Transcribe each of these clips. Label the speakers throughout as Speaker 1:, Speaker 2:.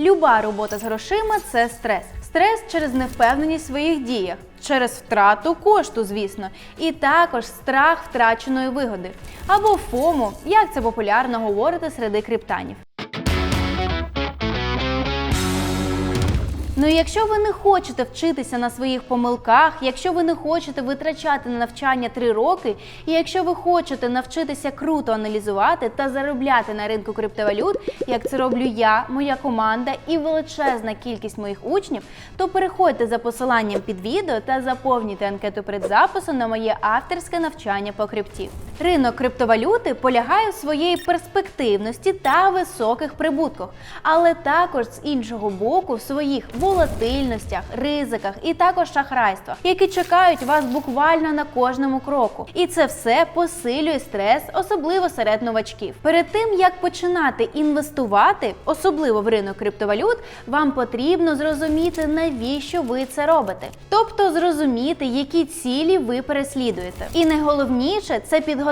Speaker 1: Люба робота з грошима це стрес. Стрес через невпевненість в своїх діях, через втрату кошту, звісно, і також страх втраченої вигоди. Або ФОМО, як це популярно говорити серед криптанів. Ну і якщо ви не хочете вчитися на своїх помилках, якщо ви не хочете витрачати на навчання 3 роки, і якщо ви хочете навчитися круто аналізувати та заробляти на ринку криптовалют, як це роблю я, моя команда і величезна кількість моїх учнів, то переходьте за посиланням під відео та заповнюйте анкету предзапису на моє авторське навчання по крипті. Ринок криптовалюти полягає в своєї перспективності та високих прибутках, але також з іншого боку в своїх волатильностях, ризиках і також шахрайствах, які чекають вас буквально на кожному кроку. І це все посилює стрес, особливо серед новачків. Перед тим як починати інвестувати, особливо в ринок криптовалют, вам потрібно зрозуміти, навіщо ви це робите, тобто зрозуміти, які цілі ви переслідуєте. І найголовніше це підготувати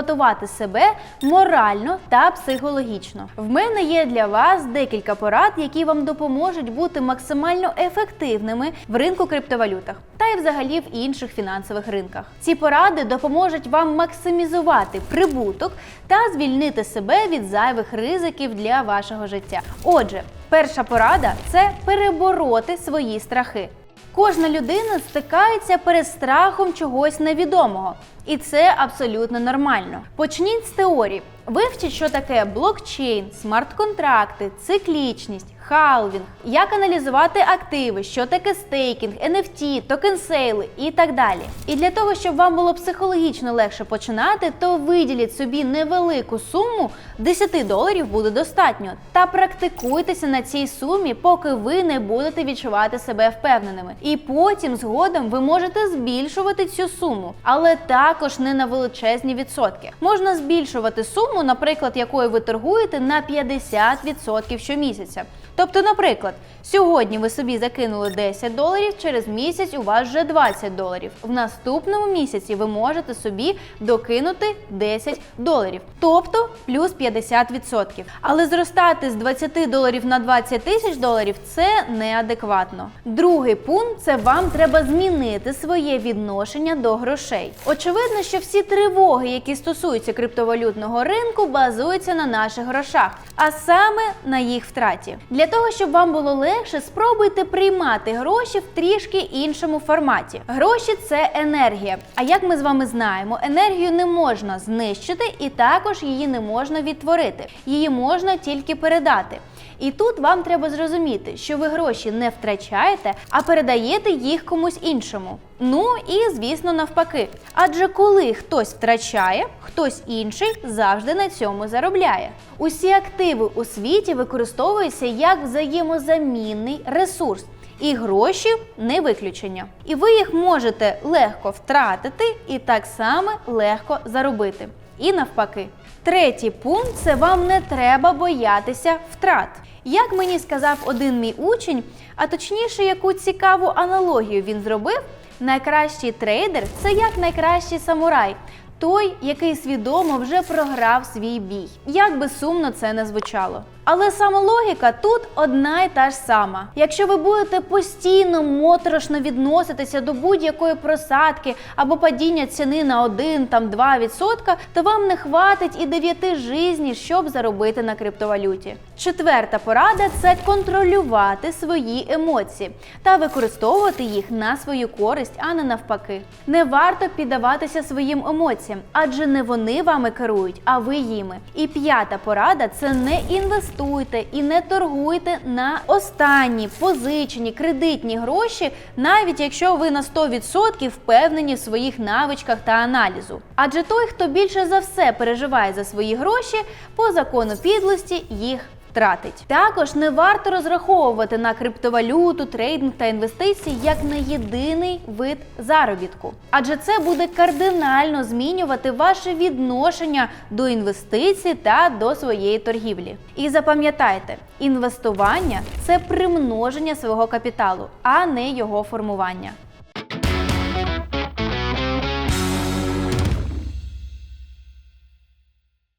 Speaker 1: себе морально та психологічно. В мене є для вас декілька порад, які вам допоможуть бути максимально ефективними в ринку криптовалютах та й взагалі в інших фінансових ринках. Ці поради допоможуть вам максимізувати прибуток та звільнити себе від зайвих ризиків для вашого життя. Отже, перша порада це перебороти свої страхи. Кожна людина стикається перед страхом чогось невідомого, і це абсолютно нормально. Почніть з теорії. Вивчіть, що таке блокчейн, смарт-контракти, циклічність, халвінг, як аналізувати активи, що таке стейкінг, NFT, токен-сейли і так далі. І для того, щоб вам було психологічно легше починати, то виділіть собі невелику суму 10 доларів буде достатньо. Та практикуйтеся на цій сумі, поки ви не будете відчувати себе впевненими. І потім згодом ви можете збільшувати цю суму, але також не на величезні відсотки. Можна збільшувати суму, наприклад, якою ви торгуєте, на 50% щомісяця. Тобто, наприклад, сьогодні ви собі закинули 10 доларів, через місяць у вас вже 20 доларів. В наступному місяці ви можете собі докинути 10 доларів, тобто плюс 50%. Але зростати з 20 доларів на 20 тисяч доларів це неадекватно. Другий пункт це вам треба змінити своє відношення до грошей. Очевидно, що всі тривоги, які стосуються криптовалютного ринку, базуються на наших грошах, а саме на їх втраті. Для того, щоб вам було легше, спробуйте приймати гроші в трішки іншому форматі. Гроші це енергія. А як ми з вами знаємо, енергію не можна знищити і також її не можна відтворити. Її можна тільки передати. І тут вам треба зрозуміти, що ви гроші не втрачаєте, а передаєте їх комусь іншому. Ну і звісно, навпаки. Адже коли хтось втрачає, хтось інший завжди на цьому заробляє. Усі активи у світі використовуються як взаємозамінний ресурс. І гроші не виключення. І ви їх можете легко втратити і так само легко заробити. І навпаки. Третій пункт це вам не треба боятися втрат. Як мені сказав один мій учень, а точніше, яку цікаву аналогію він зробив, найкращий трейдер це як найкращий самурай. Той, який свідомо вже програв свій бій. Як би сумно це не звучало. Але саме логіка тут одна й та ж сама. Якщо ви будете постійно моторошно відноситися до будь-якої просадки або падіння ціни на 1 там 2%, то вам не хватить і 9 жизнів, щоб заробити на криптовалюті. Четверта порада це контролювати свої емоції та використовувати їх на свою користь, а не навпаки. Не варто піддаватися своїм емоціям, адже не вони вами керують, а ви їми. І п'ята порада це не інвестуйте і не торгуйте на останні позичені кредитні гроші, навіть якщо ви на 100% впевнені в своїх навичках та аналізу. Адже той, хто більше за все переживає за свої гроші, по закону підлості їх втратить. Також не варто розраховувати на криптовалюту, трейдинг та інвестиції як на єдиний вид заробітку, адже це буде кардинально змінювати ваше відношення до інвестицій та до своєї торгівлі. І запам'ятайте, інвестування це примноження свого капіталу, а не його формування.